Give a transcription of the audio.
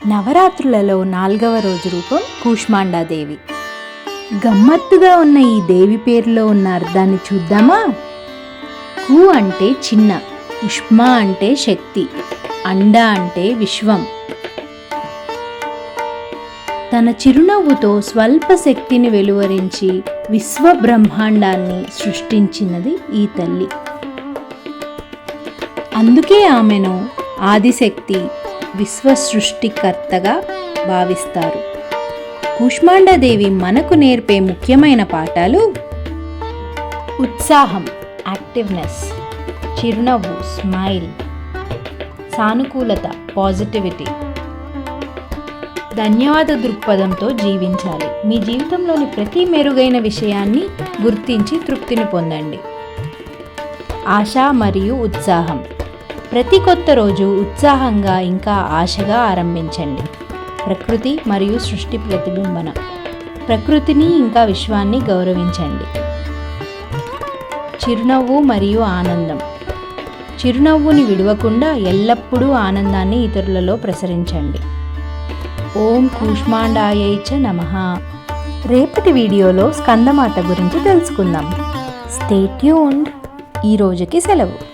నవరాత్రులలో నాలుగవ రోజు రూపం కూష్మాండాదేవి. గమ్మత్తుగా ఉన్న ఈ దేవి పేరులో ఉన్న అర్థాన్ని చూద్దామా? కు అంటే చిన్న ఉష్మా అంటే శక్తి అండ అంటే విశ్వం. తన చిరునవ్వుతో స్వల్ప శక్తిని వెలువరించి విశ్వ బ్రహ్మాండాన్ని సృష్టించినది ఈ తల్లి. అందుకే ఆమెను ఆదిశక్తి విశ్వసృష్టికర్తగా భావిస్తారు. కుష్మాండదేవి మనకు నేర్పే ముఖ్యమైన పాఠాలు ఉత్సాహం యాక్టివ్నెస్ చిరునవ్వు స్మైల్ సానుకూలత పాజిటివిటీ. ధన్యవాద దృక్పథంతో జీవించాలి. మీ జీవితంలోని ప్రతి మెరుగైన విషయాన్ని గుర్తించి తృప్తిని పొందండి. ఆశ మరియు ఉత్సాహం. ప్రతి కొత్త రోజు ఉత్సాహంగా ఇంకా ఆశగా ఆరంభించండి. ప్రకృతి మరియు సృష్టి ప్రతిబింబన. ప్రకృతిని ఇంకా విశ్వాన్ని గౌరవించండి. చిరునవ్వు మరియు ఆనందం. చిరునవ్వుని విడవకుండా ఎల్లప్పుడూ ఆనందాన్ని ఇతరులలో ప్రసరించండి. ఓం కూష్మాండాయైచ చ నమః. రేపటి వీడియోలో స్కందమాత గురించి తెలుసుకుందాం. స్టే ట్యూన్డ్ ఈ రోజుకి సెలవు.